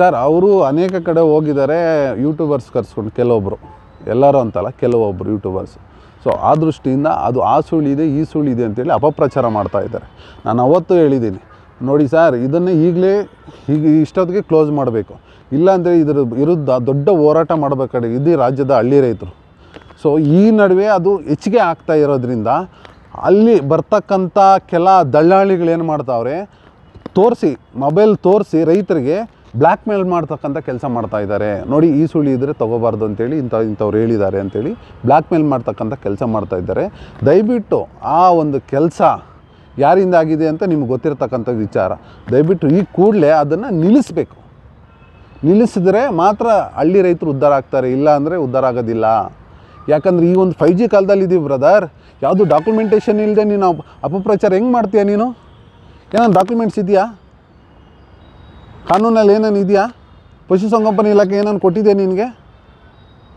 Sir, ಅವರು ಅನೇಕ ಕಡೆ ಹೋಗಿದ್ದಾರೆ ಯೂಟ್ಯೂಬರ್ಸ್ ಕರ್ಸ್ಕೊಂಡು ಕೆಲವೊಬ್ಬರು ಎಲ್ಲರೂ ಅಂತಲ್ಲ ಕೆಲವೊಬ್ಬರು ಯೂಟ್ಯೂಬರ್ಸ್ ಸೊ ಆ ದೃಷ್ಟಿಯಿಂದ ಅದು ಆ ಸುಳಿದೆ ಈ ಸುಳಿದೆ ಅಂತೇಳಿ ಅಪಪ್ರಚಾರ ಮಾಡ್ತಾ ಇದ್ದಾರೆ. ನಾನು ಅವತ್ತು ಹೇಳಿದ್ದೀನಿ. ನೋಡಿ ಸರ್, ಇದನ್ನು ಈಗಲೇ ಹೀಗೆ ಇಷ್ಟೊತ್ತಿಗೆ ಕ್ಲೋಸ್ ಮಾಡಬೇಕು. ಇಲ್ಲಾಂದರೆ ಇದರ ವಿರುದ್ಧ ದೊಡ್ಡ ಹೋರಾಟ ಮಾಡಬೇಕಾದ್ರೆ ಇದು ರಾಜ್ಯದ ಹಳ್ಳಿ ರೈತರು. ಸೊ ಈ ನಡುವೆ ಅದು ಹೆಚ್ಚಿಗೆ ಆಗ್ತಾ ಇರೋದ್ರಿಂದ ಅಲ್ಲಿ ಬರ್ತಕ್ಕಂಥ ಕೆಲ ದಳ್ಳಾಳಿಗಳೇನು ಮಾಡ್ತಾವ್ರೆ, ತೋರಿಸಿ ಮೊಬೈಲ್ ತೋರಿಸಿ ರೈತರಿಗೆ ಬ್ಲ್ಯಾಕ್ ಮೇಲ್ ಮಾಡ್ತಕ್ಕಂಥ ಕೆಲಸ ಮಾಡ್ತಾ ಇದ್ದಾರೆ. ನೋಡಿ, ಈ ಸುಳಿ ಇದ್ದರೆ ತೊಗೋಬಾರ್ದು ಅಂತೇಳಿ ಇಂಥ ಇಂಥವ್ರು ಹೇಳಿದ್ದಾರೆ ಅಂತೇಳಿ ಬ್ಲ್ಯಾಕ್ ಮೇಲ್ ಮಾಡ್ತಕ್ಕಂಥ ಕೆಲಸ ಮಾಡ್ತಾ ಇದ್ದಾರೆ. ದಯವಿಟ್ಟು ಆ ಒಂದು ಕೆಲಸ ಯಾರಿಂದ ಆಗಿದೆ ಅಂತ ನಿಮ್ಗೆ ಗೊತ್ತಿರತಕ್ಕಂಥ ವಿಚಾರ. ದಯವಿಟ್ಟು ಈ ಕೂಡಲೇ ಅದನ್ನು ನಿಲ್ಲಿಸಬೇಕು. ನಿಲ್ಲಿಸಿದ್ರೆ ಮಾತ್ರ ಹಳ್ಳಿ ರೈತರು ಉದ್ಧಾರ ಆಗ್ತಾರೆ, ಇಲ್ಲ ಅಂದರೆ ಉದ್ಧಾರ ಆಗೋದಿಲ್ಲ. ಯಾಕಂದ್ರೆ ಈ ಒಂದು ಫೈವ್ ಜಿ ಕಾಲದಲ್ಲಿ ಇದ್ದೀವಿ ಬ್ರದರ್ ಯಾವುದು ಡಾಕ್ಯುಮೆಂಟೇಷನ್ ಇಲ್ಲದೆ ನೀನು ಅಪಪ್ರಚಾರ ಹೆಂಗೆ ಮಾಡ್ತೀಯ ನೀನು? ಏನೋ ಡಾಕ್ಯುಮೆಂಟ್ಸ್ ಇದೆಯಾ ಕಾನೂನಲ್ಲಿ ಏನೇನು ಇದೆಯಾ? ಪಶುಸಂಗೋಪನೆ ಇಲಾಖೆ ಏನೇನು ಕೊಟ್ಟಿದೆ ನಿನಗೆ?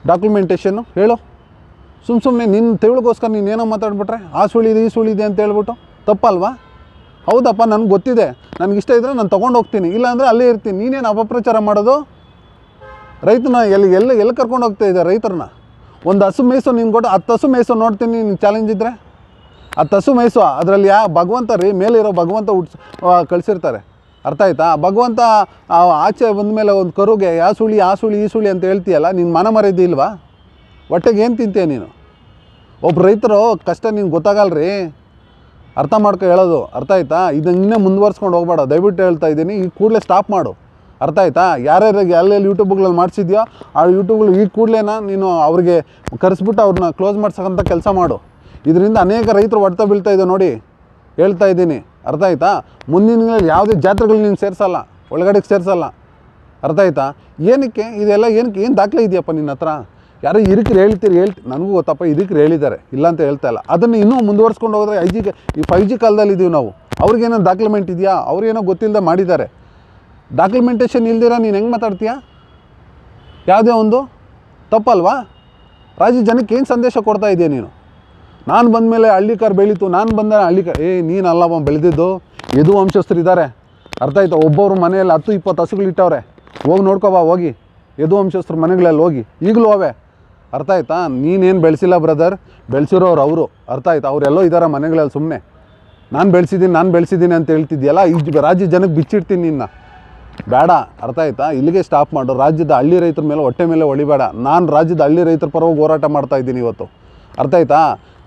ಡಾಕ್ಯುಮೆಂಟೇಷನ್ನು ಹೇಳು. ಸುಮ್ಮ ಸುಮ್ಮನೆ ನಿನ್ನ ತೆವಳಿಗೋಸ್ಕರ ನೀನು ಏನೋ ಮಾತಾಡ್ಬಿಟ್ರೆ, ಆ ಸುಳಿದೆ ಈ ಸುಳಿದೆ ಅಂತ ಹೇಳ್ಬಿಟ್ಟು ತಪ್ಪಲ್ವಾ? ಹೌದಪ್ಪ, ನನಗೆ ಗೊತ್ತಿದೆ. ನನಗೆ ಇಷ್ಟ ಇದ್ದರೆ ನಾನು ತೊಗೊಂಡು ಹೋಗ್ತೀನಿ. ಇಲ್ಲಾಂದರೆ ಅಲ್ಲೇ ಇರ್ತೀನಿ. ನೀನೇನು ಅಪಪ್ರಚಾರ ಮಾಡೋದು? ರೈತನ ಎಲ್ಲಿ ಎಲ್ಲಿ ಎಲ್ಲಿ ಕರ್ಕೊಂಡು ಹೋಗ್ತಾ ಇದ್ದೆ ರೈತರನ್ನ ಒಂದು ಹಸು ಮೇಯ್ಸು ನಿನ್ಗೆ ಕೊಟ್ಟು ಹತ್ತು ಹಸು ಮೇಯ್ಸು ನೋಡ್ತೀನಿ ನೀನು ಚಾಲೆಂಜ್ ಇದ್ದರೆ ಹತ್ತು ಹಸು ಮೇಯ್ಸು, ಅದರಲ್ಲಿ ಯಾ ಭಗವಂತ ರೀ ಮೇಲಿರೋ ಭಗವಂತ ಹುಟ್ಸ್ ಕಳಿಸಿರ್ತಾರೆ. ಅರ್ಥ ಆಯ್ತಾ? ಭಗವಂತ ಆಚೆ ಆಚೆ ಬಂದಮೇಲೆ ಒಂದು ಕರುಗೆ, ಯಾ ಸುಳಿ ಆ ಸುಳಿ, ಈ ಸುಳಿ ಅಂತ ಹೇಳ್ತೀಯಲ್ಲ ನಿನ್ನ ಮನ ಮರ್ಯಾದೆ ಇಲ್ವಾ? ಹೊಟ್ಟೆಗೆ ಏನು ತಿಂತೀಯ ನೀನು? ಒಬ್ಬ ರೈತರು, ಕಷ್ಟ ನಿನ್ಗೆ ಗೊತ್ತಾಗಲ್ರಿ. ಅರ್ಥ ಮಾಡ್ಕೊ ಹೇಳೋದು, ಅರ್ಥ ಆಯ್ತಾ? ಇದನ್ನು ಇನ್ನೇ ಮುಂದುವರ್ಸ್ಕೊಂಡು ಹೋಗ್ಬೇಡ. ದಯವಿಟ್ಟು ಹೇಳ್ತಾ ಇದ್ದೀನಿ, ಈ ಕೂಡಲೇ ಸ್ಟಾಪ್ ಮಾಡು. ಅರ್ಥ ಆಯ್ತಾ? ಯಾರ್ಯಾರಿಗೆ ಎಲ್ಲೆಲ್ಲಿ ಯೂಟ್ಯೂಬ್ಗಳಲ್ಲಿ ಮಾಡಿಸಿದ್ಯೋ, ಆ ಯೂಟ್ಯೂಬ್ಗಳು ಈ ಕೂಡಲೇನ ನೀನು ಅವ್ರಿಗೆ ಕರೆಸ್ಬಿಟ್ಟು ಅವ್ರನ್ನ ಕ್ಲೋಸ್ ಮಾಡ್ಸೋಕ್ಕಂಥ ಕೆಲಸ ಮಾಡು. ಇದರಿಂದ ಅನೇಕ ರೈತರು ಹೊಡ್ತಾ ಬೀಳ್ತಾ ಇದೆ ನೋಡಿ. ಹೇಳ್ತಾ ಇದ್ದೀನಿ. ಅರ್ಥ ಆಯ್ತಾ? ಮುಂದಿನ ಯಾವುದೇ ಜಾತ್ರೆಗಳು ನೀನು ಸೇರಿಸಲ್ಲ, ಒಳಗಡೆಗೆ ಸೇರಿಸಲ್ಲ. ಅರ್ಥ ಆಯ್ತಾ? ಏನಕ್ಕೆ? ಇದೆಲ್ಲ ಏನಕ್ಕೆ? ಏನು ದಾಖಲೆ ಇದೆಯಪ್ಪ ನಿನ್ನ ಹತ್ರ? ಯಾರೋ ಇದಕ್ಕೆ ಹೇಳ್ತೀರಿ, ಹೇಳ್ತಿ ನನಗೂ ಗೊತ್ತಪ್ಪ, ಇದಕ್ಕೆ ಹೇಳಿದ್ದಾರೆ. ಇಲ್ಲ ಅಂತ ಹೇಳ್ತಾ ಇಲ್ಲ. ಅದನ್ನು ಇನ್ನೂ ಮುಂದುವರ್ಸ್ಕೊಂಡು ಹೋದರೆ ಐ ಜಿ ಈ ಫೈವ್ ಜಿ ಕಾಲದಲ್ಲಿ ಇದ್ದೀವಿ ನಾವು. ಅವ್ರಿಗೇನೋ ಡಾಕ್ಯುಮೆಂಟ್ ಇದೆಯಾ? ಅವ್ರಿಗೇನೋ ಗೊತ್ತಿಲ್ಲದೆ ಮಾಡಿದ್ದಾರೆ. ಡಾಕ್ಯುಮೆಂಟೇಷನ್ ಇಲ್ದಿರ ನೀನು ಹೆಂಗೆ ಮಾತಾಡ್ತೀಯಾ? ಯಾವುದೇ ಒಂದು? ತಪ್ಪಲ್ವಾ? ರಾಜ್ಯ ಜನಕ್ಕೆ ಏನು ಸಂದೇಶ ಕೊಡ್ತಾ ಇದೆಯಾ ನೀನು? ನಾನು ಬಂದಮೇಲೆ ಹಳ್ಳಿ ಕಾರ್ ಬೆಳೀತು, ನಾನು ಬಂದ ಹಳ್ಳಿ ಕಾರ್ ಏ, ನೀನು ಅವ, ಬೆಳೆದಿದ್ದು. ಎದು ವಂಶಸ್ಥರು ಇದ್ದಾರೆ ಅರ್ಥ ಆಯ್ತಾ? ಒಬ್ಬೊಬ್ರು ಮನೆಯಲ್ಲಿ ಹತ್ತು ಇಪ್ಪತ್ತು ಹಸುಗಳು ಇಟ್ಟವ್ರೆ. ಹೋಗಿ ನೋಡ್ಕೊಬಾ ಹೋಗಿ. ಯದು ವಂಶಸ್ಥರು ಮನೆಗಳಲ್ಲಿ ಹೋಗಿ. ಈಗಲೂ ಅವೆ. ಅರ್ಥ ಆಯ್ತಾ? ನೀನೇನು ಬೆಳೆಸಿಲ್ಲ ಬ್ರದರ್ ಬೆಳೆಸಿರೋರು ಅವರು. ಅರ್ಥ ಆಯ್ತಾ? ಅವರೆಲ್ಲೋ ಇದ್ದಾರೆ ಮನೆಗಳಲ್ಲಿ ಸುಮ್ಮನೆ ನಾನು ಬೆಳೆಸಿದ್ದೀನಿ ನಾನು ಬೆಳೆಸಿದ್ದೀನಿ ಅಂತ ಹೇಳ್ತಿದ್ಯಲ್ಲ? ಈ ರಾಜ್ಯ ಜನಕ್ಕೆ ಬಿಚ್ಚಿಡ್ತೀನಿ ನಿನ್ನ. ಬೇಡ. ಅರ್ಥ ಆಯ್ತಾ? ಇಲ್ಲಿಗೆ ಸ್ಟಾಪ್ ಮಾಡು. ರಾಜ್ಯದ ಹಳ್ಳಿ ರೈತರ ಮೇಲೆ ಹೊಟ್ಟೆ ಮೇಲೆ ಹೊಳಿಬೇಡ. ನಾನು ರಾಜ್ಯದ ಹಳ್ಳಿ ರೈತರ ಪರವಾಗಿ ಹೋರಾಟ ಮಾಡ್ತಾ ಇದ್ದೀನಿ ಇವತ್ತು. ಅರ್ಥ ಆಯ್ತಾ?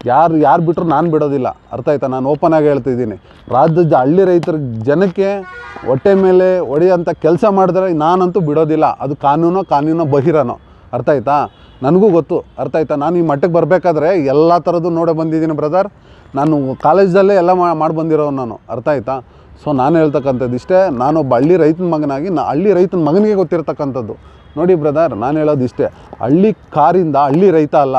ಯಾರು ಯಾರು ಬಿಟ್ಟರು ನಾನು ಬಿಡೋದಿಲ್ಲ. ಅರ್ಥ ಆಯ್ತಾ? ನಾನು ಓಪನ್ ಆಗಿ ಹೇಳ್ತಿದ್ದೀನಿ ರಾಜ್ಯದ ಹಳ್ಳಿ ರೈತರ ಜನಕ್ಕೆ ಹೊಟ್ಟೆ ಮೇಲೆ ಹೊಡೆಯೋಂಥ ಕೆಲಸ ಮಾಡಿದ್ರೆ ನಾನಂತೂ ಬಿಡೋದಿಲ್ಲ. ಅದು ಕಾನೂನೋ ಕಾನೂನೋ ಬಹಿರನೋ. ಅರ್ಥ ಆಯ್ತಾ? ನನಗೂ ಗೊತ್ತು. ಅರ್ಥ ಆಯ್ತಾ? ನಾನು ಈ ಮಟ್ಟಕ್ಕೆ ಬರಬೇಕಾದ್ರೆ ಎಲ್ಲ ಥರದ್ದು ನೋಡೇ ಬಂದಿದ್ದೀನಿ ಬ್ರದರ್ ನಾನು ಕಾಲೇಜಲ್ಲೇ ಎಲ್ಲ ಮಾಡಿ ಬಂದಿರೋನು ನಾನು. ಅರ್ಥ ಆಯ್ತಾ? ಸೊ ನಾನು ಹೇಳ್ತಕ್ಕಂಥದ್ದು ಇಷ್ಟೇ. ನಾನೊಬ್ಬ ಹಳ್ಳಿ ರೈತನ ಮಗನಾಗಿ, ನಾ, ಹಳ್ಳಿ ರೈತನ ಮಗನಿಗೆ ಗೊತ್ತಿರತಕ್ಕಂಥದ್ದು. ನೋಡಿ ಬ್ರದರ್ ನಾನು ಹೇಳೋದು ಇಷ್ಟೇ. ಹಳ್ಳಿ ಕಾರಿಂದ ಹಳ್ಳಿ ರೈತ ಅಲ್ಲ.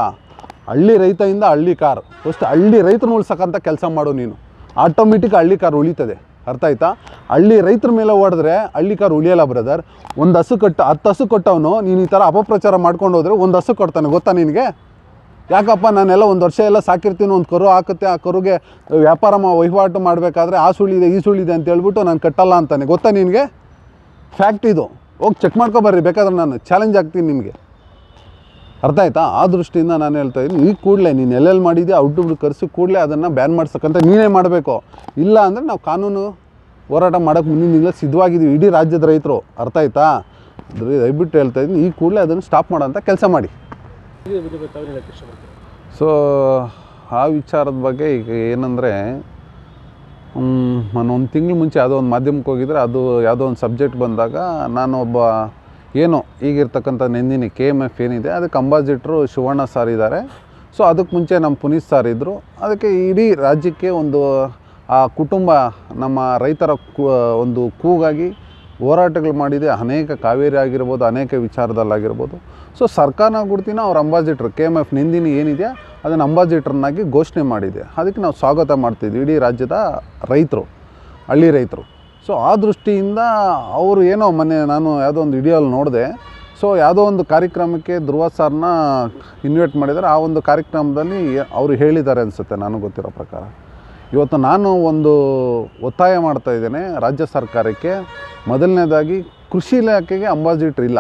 ಹಳ್ಳಿ ರೈತದಿಂದ ಹಳ್ಳಿ ಕಾರ್. ಫಸ್ಟ್ ಹಳ್ಳಿ ರೈತನ ಉಳ್ಸಕ್ಕಂಥ ಕೆಲಸ ಮಾಡು ನೀನು. ಆಟೋಮೆಟಿಕ್ ಹಳ್ಳಿ ಕಾರ್ ಉಳಿತದೆ. ಅರ್ಥ ಆಯ್ತಾ? ಹಳ್ಳಿ ರೈತರ ಮೇಲೆ ಓಡಿದ್ರೆ ಹಳ್ಳಿ ಕಾರ್ ಉಳಿಯಲ್ಲ ಬ್ರದರ್ ಒಂದು ಹಸು ಕಟ್ಟ, ಹತ್ತು ಹಸು ಕೊಟ್ಟವನು ನೀನು ಈ ಥರ ಅಪಪ್ರಚಾರ ಮಾಡ್ಕೊಂಡು ಹೋದ್ರೆ ಒಂದು ಹಸು ಕೊಡ್ತಾನೆ ಗೊತ್ತಾ ನಿನಗೆ? ಯಾಕಪ್ಪ ನಾನೆಲ್ಲ ಒಂದು ವರ್ಷ ಎಲ್ಲ ಸಾಕಿರ್ತೀನಿ, ಒಂದು ಕರು ಹಾಕುತ್ತೆ, ಆ ಕರುಗೆ ವ್ಯಾಪಾರ ವಹಿವಾಟು ಮಾಡಬೇಕಾದ್ರೆ ಆ ಸುಳಿದೆ ಈ ಸುಳಿದೆ ಅಂತ ಹೇಳ್ಬಿಟ್ಟು ನಾನು ಕಟ್ಟಲ್ಲ ಅಂತಾನೆ, ಗೊತ್ತಾ ನಿನಗೆ? ಫ್ಯಾಕ್ಟ್ ಇದು. ಹೋಗಿ ಚೆಕ್ ಮಾಡ್ಕೊಬರ್ರಿ ಬೇಕಾದ್ರೆ ನಾನು ಚಾಲೆಂಜ್ ಆಗ್ತೀನಿ ನಿಮಗೆ. ಅರ್ಥ ಆಯ್ತಾ? ಆ ದೃಷ್ಟಿಯಿಂದ ನಾನು ಹೇಳ್ತಾ ಇದ್ದೀನಿ, ಈ ಕೂಡಲೇ ನೀನು ಎಲ್ಲೆಲ್ಲಿ ಮಾಡಿದ್ಯಾ ಔಟ್ಬಿಟ್ಟು ಕರೆಸಿ ಕೂಡಲೇ ಅದನ್ನು ಬ್ಯಾನ್ ಮಾಡ್ಸಕ್ಕಂತ ನೀನೇ ಮಾಡಬೇಕು. ಇಲ್ಲ ಅಂದರೆ ನಾವು ಕಾನೂನು ಹೋರಾಟ ಮಾಡೋಕ್ಕೆ ಮುಂದಿನಿಂದ ಸಿದ್ಧವಾಗಿದ್ದೀವಿ. ಇಡೀ ರಾಜ್ಯದ ರೈತರು, ಅರ್ಥ ಆಯ್ತಾ? ದಯವಿಟ್ಟು ಹೇಳ್ತಾ ಇದ್ದೀನಿ, ಈ ಕೂಡಲೇ ಅದನ್ನು ಸ್ಟಾಪ್ ಮಾಡೋಂಥ ಕೆಲಸ ಮಾಡಿ. ಸೊ ಆ ವಿಚಾರದ ಬಗ್ಗೆ ಈಗ ಏನಂದರೆ ನಾನು ಒಂದು ತಿಂಗಳು ಮುಂಚೆ ಯಾವುದೋ ಒಂದು ಮಾಧ್ಯಮಕ್ಕೆ ಹೋಗಿದ್ರೆ ಅದು ಯಾವುದೋ ಒಂದು ಸಬ್ಜೆಕ್ಟ್ ಬಂದಾಗ ನಾನು ಒಬ್ಬ ಏನು ಈಗಿರ್ತಕ್ಕಂಥ ನೆಂದಿನಿ ಕೆ ಎಂ ಎಫ್ ಏನಿದೆ, ಅದಕ್ಕೆ ಅಂಬಾಸಿಟ್ರು ಶಿವಣ್ಣ ಸರ್ ಇದ್ದಾರೆ. ಸೊ ಅದಕ್ಕೆ ಮುಂಚೆ ನಮ್ಮ ಪುನೀತ್ ಸರ್ ಇದ್ದರು ಅದಕ್ಕೆ ಇಡೀ ರಾಜ್ಯಕ್ಕೆ ಒಂದು, ಆ ಕುಟುಂಬ, ನಮ್ಮ ರೈತರ ಒಂದು ಕೂಗಾಗಿ ಹೋರಾಟಗಳು ಮಾಡಿದೆ. ಅನೇಕ ಕಾವೇರಿ ಆಗಿರ್ಬೋದು, ಅನೇಕ ವಿಚಾರದಲ್ಲಾಗಿರ್ಬೋದು. ಸೊ ಸರ್ಕಾರನ ಗುರ್ತಿನ ಅವ್ರ ambassador K M F Nandini ಏನಿದೆ, ಅದನ್ನು ಅಂಬಾಸಿಟ್ರನ್ನಾಗಿ ಘೋಷಣೆ ಮಾಡಿದೆ. ಅದಕ್ಕೆ ನಾವು ಸ್ವಾಗತ ಮಾಡ್ತಿದ್ವಿ. ಇಡೀ ರಾಜ್ಯದ ರೈತರು, ಹಳ್ಳಿ ರೈತರು. ಸೊ ಆ ದೃಷ್ಟಿಯಿಂದ ಅವರು ಏನೋ ಮೊನ್ನೆ ನಾನು ಯಾವುದೋ ಒಂದು ವಿಡಿಯೋಲ್ಲಿ ನೋಡಿದೆ. ಸೊ ಯಾವುದೋ ಒಂದು ಕಾರ್ಯಕ್ರಮಕ್ಕೆ ಧ್ರುವ ಸರ್ನ ಇನ್ವೈಟ್ ಮಾಡಿದರೆ ಆ ಒಂದು ಕಾರ್ಯಕ್ರಮದಲ್ಲಿ ಅವರು ಹೇಳಿದ್ದಾರೆ ಅನಿಸುತ್ತೆ ನನಗೆ ಗೊತ್ತಿರೋ ಪ್ರಕಾರ. ಇವತ್ತು ನಾನು ಒಂದು ಒತ್ತಾಯ ಮಾಡ್ತಾ ಇದ್ದೇನೆ ರಾಜ್ಯ ಸರ್ಕಾರಕ್ಕೆ. ಮೊದಲನೇದಾಗಿ ಕೃಷಿ ಇಲಾಖೆಗೆ ಅಂಬಾಸಿಟ್ರ್ ಇಲ್ಲ.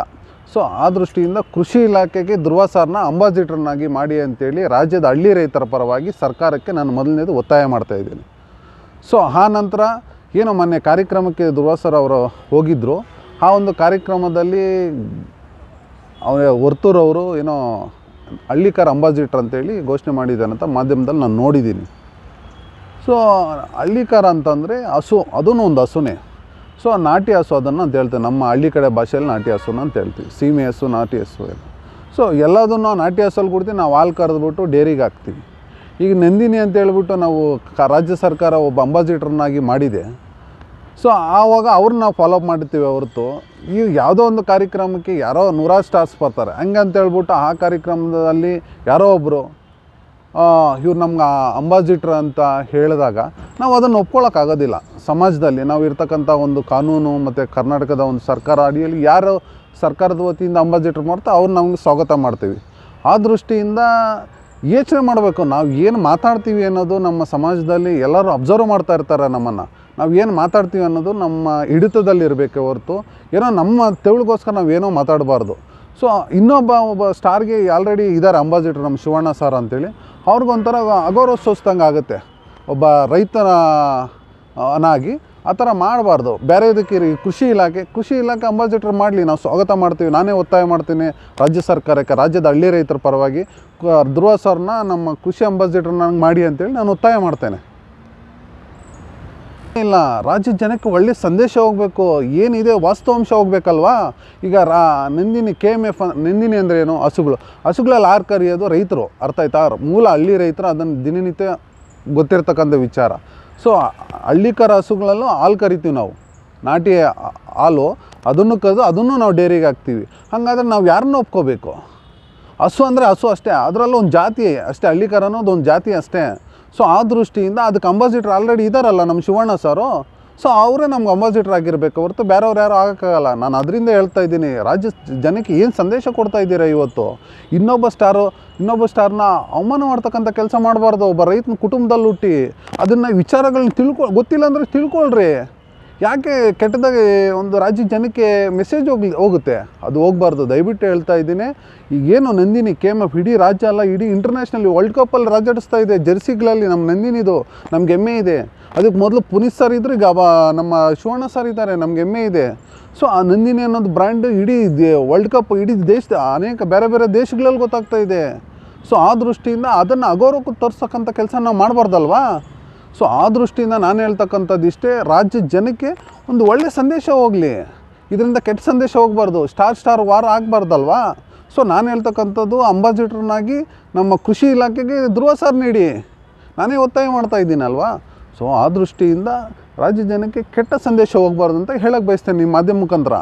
ಸೊ ಆ ದೃಷ್ಟಿಯಿಂದ ಕೃಷಿ ಇಲಾಖೆಗೆ ಧ್ರುವ ಸರ್ನ ಅಂಬಾಸಿಟ್ರನ್ನಾಗಿ ಮಾಡಿ ಅಂತೇಳಿ ರಾಜ್ಯದ ಹಳ್ಳಿ ರೈತರ ಪರವಾಗಿ ಸರ್ಕಾರಕ್ಕೆ ನಾನು ಮೊದಲನೇದು ಒತ್ತಾಯ ಮಾಡ್ತಾ ಇದ್ದೀನಿ. ಸೊ ಆ ನಂತರ ಏನೋ ಮೊನ್ನೆ ಕಾರ್ಯಕ್ರಮಕ್ಕೆ ಧ್ರುವ ಸರ್ ಅವರು ಹೋಗಿದ್ದರು ಆ ಒಂದು ಕಾರ್ಯಕ್ರಮದಲ್ಲಿ ಅವರ ವರ್ತೂರವರು ಏನೋ ಹಳ್ಳಿಕಾರ ಅಂಬಾಸಿಟ್ರ್ ಅಂತೇಳಿ ಘೋಷಣೆ ಮಾಡಿದ್ದಾನಂತ ಮಾಧ್ಯಮದಲ್ಲಿ ನಾನು ನೋಡಿದ್ದೀನಿ. ಸೊ ಹಳ್ಳಿಕಾರ ಅಂತಂದರೆ ಹಸು ಅದೂ ಒಂದು ಹಸುನೇ. ಸೊ ನಾಟಿ ಹಸು ಅದನ್ನು ಅಂತ ಹೇಳ್ತೇವೆ ನಮ್ಮ ಹಳ್ಳಿ ಕಡೆ ಭಾಷೆಯಲ್ಲಿ ನಾಟಿ ಹಸುನ ಅಂತ ಹೇಳ್ತೀವಿ. ಸೀಮೆ ಹಸು, ನಾಟಿ ಹಸು ಸೊ ಎಲ್ಲದನ್ನು ನಾಟಿ ಹಸಲ್ಲಿ ಕೊಡ್ತೀವಿ. ನಾವು ಹಾಲು ಕರೆದ್ಬಿಟ್ಟು ಡೇರಿಗೆ ಹಾಕ್ತೀವಿ. ಈಗ ನಂದಿನಿ ಅಂತ ಹೇಳ್ಬಿಟ್ಟು ನಾವು ರಾಜ್ಯ ಸರ್ಕಾರ ಒಬ್ಬ ಅಂಬಾಸಿಡ್ರನ್ನಾಗಿ ಮಾಡಿದೆ. ಸೊ ಆವಾಗ ಅವ್ರನ್ನ ನಾವು ಫಾಲೋ ಅಪ್ ಮಾಡ್ತೀವಿ ಹೊರತು. ಈಗ ಯಾವುದೋ ಒಂದು ಕಾರ್ಯಕ್ರಮಕ್ಕೆ ಯಾರೋ ನೂರಾರು ಸ್ಟಾರ್ಸ್ ಬರ್ತಾರೆ. ಹಂಗಂತ ಹೇಳ್ಬಿಟ್ಟು ಆ ಕಾರ್ಯಕ್ರಮದಲ್ಲಿ ಯಾರೋ ಒಬ್ಬರು ಇವ್ರು ನಮ್ಗೆ ಅಂಬಾಸಿಡ್ರ್ ಅಂತ ಹೇಳಿದಾಗ ನಾವು ಅದನ್ನು ಒಪ್ಕೊಳ್ಳೋಕ್ಕಾಗೋದಿಲ್ಲ ಸಮಾಜದಲ್ಲಿ ನಾವು ಇರ್ತಕ್ಕಂಥ ಒಂದು ಕಾನೂನು ಮತ್ತು ಕರ್ನಾಟಕದ ಒಂದು ಸರ್ಕಾರ ಅಡಿಯಲ್ಲಿ ಯಾರು ಸರ್ಕಾರದ ವತಿಯಿಂದ ಅಂಬಾಸಿಡ್ರ್ ಮಾಡ್ತಾ ಅವ್ರು ನಮ್ಗೆ ಸ್ವಾಗತ ಮಾಡ್ತೀವಿ. ಆ ದೃಷ್ಟಿಯಿಂದ ಯೋಚನೆ ಮಾಡಬೇಕು. ನಾವು ಏನು ಮಾತಾಡ್ತೀವಿ ಅನ್ನೋದು ನಮ್ಮ ಸಮಾಜದಲ್ಲಿ ಎಲ್ಲರೂ ಅಬ್ಸರ್ವ್ ಮಾಡ್ತಾ ಇರ್ತಾರೆ ನಮ್ಮನ್ನು. ನಾವು ಏನು ಮಾತಾಡ್ತೀವಿ ಅನ್ನೋದು ನಮ್ಮ ಹಿಡಿತದಲ್ಲಿ ಇರಬೇಕೆ ಹೊರತು ಏನೋ ನಮ್ಮ ತೆವಳಿಗೋಸ್ಕರ ನಾವು ಏನೋ ಮಾತಾಡಬಾರ್ದು. ಸೊ ಇನ್ನೊಬ್ಬ ಒಬ್ಬ ಸ್ಟಾರ್ಗೆ ಆಲ್ರೆಡಿ ಇದ್ದಾರೆ ಅಂಬಾಸಿಡರ್ ನಮ್ಮ ಶಿವಣ್ಣ ಸರ್ ಅಂತೇಳಿ. ಅವ್ರಿಗೊಂಥರ ಅಗೌರವ ಸೋಸ್ದಂಗೆ ಆಗುತ್ತೆ ಒಬ್ಬ ರೈತನ, ಅನಾಗಿ. ಆ ಥರ ಮಾಡಬಾರ್ದು. ಬೇರೆ ಇದಕ್ಕೆ ಕೃಷಿ ಇಲಾಖೆ ಕೃಷಿ ಇಲಾಖೆ ಅಂಬಾಸಿಡರ್ ಮಾಡಲಿ, ನಾವು ಸ್ವಾಗತ ಮಾಡ್ತೀವಿ. ನಾನೇ ಒತ್ತಾಯ ಮಾಡ್ತೀನಿ ರಾಜ್ಯ ಸರ್ಕಾರಕ್ಕೆ, ರಾಜ್ಯದ ಹಳ್ಳಿ ರೈತರ ಪರವಾಗಿ. ಧ್ರುವ ಸರ್ನ ನಮ್ಮ ಕೃಷಿ ಅಂಬಾಸಿಡರ್ ನಂಗೆ ಮಾಡಿ ಅಂತೇಳಿ ನಾನು ಒತ್ತಾಯ ಮಾಡ್ತೇನೆ. ಇಲ್ಲ, ರಾಜ್ಯದ ಜನಕ್ಕೆ ಒಳ್ಳೆ ಸಂದೇಶ ಹೋಗಬೇಕು. ಏನಿದೆ ವಾಸ್ತವಾಂಶ ಹೋಗ್ಬೇಕಲ್ವಾ? ಈಗ ರಾ, Nandini K M F Nandini ಅಂದರೆ ಏನು? ಹಸುಗಳು. ಹಸುಗಳಲ್ಲಿ ಆರು ಕರೆಯೋದು ರೈತರು. ಅರ್ಥ ಆಯ್ತಾ? ಮೂಲ ಹಳ್ಳಿ ರೈತರು ಅದನ್ನು ದಿನನಿತ್ಯ ಗೊತ್ತಿರ್ತಕ್ಕಂಥ ವಿಚಾರ. ಸೊ, ಹಳ್ಳಿಕರ ಹಸುಗಳಲ್ಲೂ ಹಾಲು ಕರಿತೀವಿ ನಾವು. ನಾಟಿ ಹಾಲು, ಅದನ್ನು ಕರೆದು ಅದನ್ನು ನಾವು ಡೈರಿಗೆ ಹಾಕ್ತೀವಿ. ಹಾಗಾದ್ರೆ ನಾವು ಯಾರನ್ನ ಒಪ್ಕೋಬೇಕು? ಹಸು ಅಂದರೆ ಹಸು ಅಷ್ಟೇ, ಅದರಲ್ಲೂ ಒಂದು ಜಾತಿ ಅಷ್ಟೇ, ಹಳ್ಳಿಕರ ಅನ್ನೋದು ಒಂದು ಜಾತಿ ಅಷ್ಟೇ. ಸೊ, ಆ ದೃಷ್ಟಿಯಿಂದ ಅದಕ್ಕೆ ಅಂಬಾಸಿಟ್ರ್ ಆಲ್ರೆಡಿ ಇದ್ದಾರಲ್ಲ ನಮ್ಮ ಶಿವಣ್ಣ ಸರು ಸೊ ಅವರೇ ನಮ್ಗೆ ಅಂಬಾಸಿಡರ್ ಆಗಿರಬೇಕು ಹೊರತು ಬೇರೆಯವ್ರು ಯಾರು ಆಗೋಕ್ಕಾಗಲ್ಲ. ನಾನು ಅದರಿಂದ ಹೇಳ್ತಾ ಇದ್ದೀನಿ, ರಾಜ್ಯ ಜನಕ್ಕೆ ಏನು ಸಂದೇಶ ಕೊಡ್ತಾ ಇದ್ದೀರಾ ಇವತ್ತು? ಇನ್ನೊಬ್ಬ ಸ್ಟಾರು ಇನ್ನೊಬ್ಬ ಸ್ಟಾರ್ನ ಅವಮಾನ ಮಾಡ್ತಕ್ಕಂಥ ಕೆಲಸ ಮಾಡಬಾರ್ದು. ಒಬ್ಬ ರೈತನ ಕುಟುಂಬದಲ್ಲಿ ಹುಟ್ಟಿ ಅದನ್ನು ವಿಚಾರಗಳನ್ನ ತಿಳ್ಕೊ, ಗೊತ್ತಿಲ್ಲ ಅಂದರೆ ತಿಳ್ಕೊಳ್ರಿ. ಯಾಕೆ ಕೆಟ್ಟದಾಗಿ ಒಂದು ರಾಜ್ಯ ಜನಕ್ಕೆ ಮೆಸೇಜ್ ಹೋಗ್ಲಿ, ಹೋಗುತ್ತೆ? ಅದು ಹೋಗ್ಬಾರ್ದು. ದಯವಿಟ್ಟು ಹೇಳ್ತಾ ಇದ್ದೀನಿ. ಈಗೇನು ನಂದಿನಿ ಕೇಮ್ ಎಫ್ ಇಡೀ ರಾಜ್ಯ ಅಲ್ಲ, ಇಡೀ ಇಂಟರ್ನ್ಯಾಷನಲ್ ವರ್ಲ್ಡ್ ಕಪ್ಪಲ್ಲಿ ರಾಜಾಡಿಸ್ತಾ ಇದೆ. ಜೆರ್ಸಿಗಳಲ್ಲಿ ನಮ್ಮ ನಂದಿನಿದು ನಮ್ಗೆ ಹೆಮ್ಮೆ ಇದೆ. ಅದಕ್ಕೆ ಮೊದಲು ಪುನೀತ್ ಸರ್ ಇದ್ರೆ, ಈಗ ನಮ್ಮ ಶಿವಣ್ಣ ಸರ್ ಇದ್ದಾರೆ, ನಮ್ಗೆ ಹೆಮ್ಮೆ ಇದೆ. ಸೊ ಆ ನಂದಿನಿ ಅನ್ನೋದು ಬ್ರ್ಯಾಂಡ್ ಇಡೀ ವರ್ಲ್ಡ್ ಕಪ್ ಇಡೀ ದೇಶದ ಅನೇಕ ಬೇರೆ ಬೇರೆ ದೇಶಗಳಲ್ಲಿ ಗೊತ್ತಾಗ್ತಾ ಇದೆ. ಸೊ ಆ ದೃಷ್ಟಿಯಿಂದ ಅದನ್ನು ಅಗೌರವಕ್ಕೆ ತೋರಿಸ್ತಕ್ಕಂಥ ಕೆಲಸ ನಾವು ಮಾಡಬಾರ್ದಲ್ವಾ? ಸೊ ಆ ದೃಷ್ಟಿಯಿಂದ ನಾನು ಹೇಳ್ತಕ್ಕಂಥದ್ದು ಇಷ್ಟೇ, ರಾಜ್ಯ ಜನಕ್ಕೆ ಒಂದು ಒಳ್ಳೆ ಸಂದೇಶ ಹೋಗಲಿ. ಇದರಿಂದ ಕೆಟ್ಟ ಸಂದೇಶ ಹೋಗಬಾರ್ದು. ಸ್ಟಾರ್ ಸ್ಟಾರ್ ವಾರ್ ಆಗಬಾರ್ದಲ್ವಾ? ಸೊ ನಾನು ಹೇಳ್ತಕ್ಕಂಥದ್ದು ಅಂಬಾಸಿಡರ್ನಾಗಿ ನಮ್ಮ ಕೃಷಿ ಇಲಾಖೆಗೆ ಧ್ರುವ ಸರ್ ನೀಡಿ. ನಾನೇ ಒತ್ತಾಯ ಮಾಡ್ತಾ ಇದ್ದೀನಲ್ವಾ? ಸೊ ಆ ದೃಷ್ಟಿಯಿಂದ ರಾಜ್ಯ ಜನಕ್ಕೆ ಕೆಟ್ಟ ಸಂದೇಶ ಹೋಗಬಾರ್ದು ಅಂತ ಹೇಳಕ್ಕೆ ಬಯಸ್ತೇನೆ ನಿಮ್ಮ ಮಾಧ್ಯಮ ಮುಖಾಂತರ.